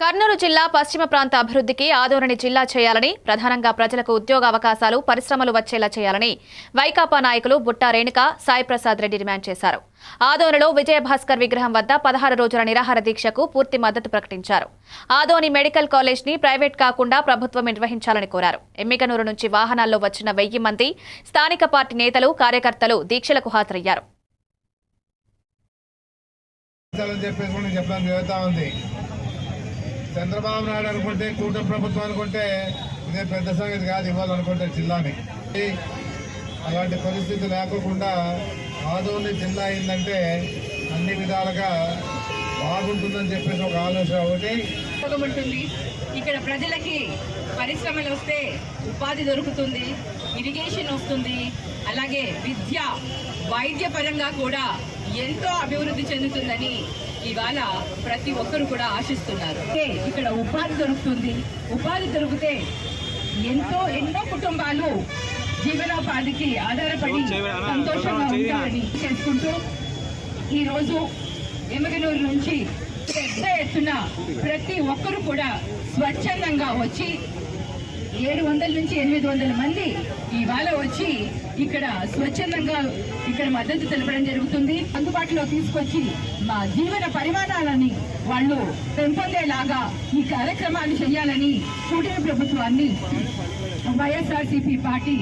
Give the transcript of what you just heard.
కర్నూలు జిల్లా పశ్చిమ ప్రాంత అభివృద్ధికి ఆదోరణి జిల్లా చేయాలని ప్రధానంగా ప్రజలకు ఉద్యోగ అవకాశాలు పరిశ్రమలు వచ్చేలా చేయాలని వైకాపా నాయకులు బుట్టా రేణుక సాయిప్రసాద్ రెడ్డి డిమాండ్ చేశారు. ఆదోనిలో విజయభాస్కర్ విగ్రహం వద్ద పదహారు రోజుల నిరాహార దీక్షకు పూర్తి మద్దతు ప్రకటించారు. ఆదోని మెడికల్ కాలేజ్ని ప్రైవేట్ కాకుండా ప్రభుత్వం నిర్వహించాలని కోరారు. ఎమ్మికనూరు నుంచి వాహనాల్లో వచ్చిన వెయ్యి మంది స్థానిక పార్టీ నేతలు కార్యకర్తలు దీక్షలకు హాజరయ్యారు. చంద్రబాబు నాయుడు అనుకుంటే కూటమి ప్రభుత్వం అనుకుంటే ఇదే పెద్ద సంగతి కాదు ఇవ్వాలనుకుంటే జిల్లాని. అలాంటి పరిస్థితి లేకోకుండా ఆదోని జిల్లా అయిందంటే అన్ని విధాలుగా బాగుంటుందని చెప్పేసి ఒక ఆలోచన ఒకటి. ఉంటుంది. ఇక్కడ ప్రజలకి పరిశ్రమలు వస్తే ఉపాధి దొరుకుతుంది ఇరిగేషన్ వస్తుంది అలాగే విద్య వైద్య పరంగా కూడా ఎంతో అభివృద్ధి చెందుతుందని ఇవాళ ప్రతి ఒక్కరు కూడా ఆశిస్తున్నారు. అంటే ఇక్కడ ఉపాధి దొరుకుతుంది. ఉపాధి దొరికితే ఎంతో ఎన్నో కుటుంబాలు జీవనోపాధికి ఆధారపడి సంతోషంగా ఉంటారని చేసుకుంటూ ఈ రోజు ఎమగనూరు నుంచి పెద్ద ఎత్తున ప్రతి ఒక్కరు కూడా స్వచ్ఛందంగా వచ్చి ఏడు వందల నుంచి ఎనిమిది వందల మంది ఇవాళ వచ్చి ఇక్కడ స్వచ్ఛందంగా ఇక్కడ మద్దతు తెలపడం జరుగుతుంది. అందుబాటులో తీసుకొచ్చి మా జీవన పరిమాణాలని వాళ్ళు పెంపొందేలాగా ఈ కార్యక్రమాలు చేయాలని కూటమి ప్రభుత్వాన్ని వైఎస్ఆర్సీపీ పార్టీ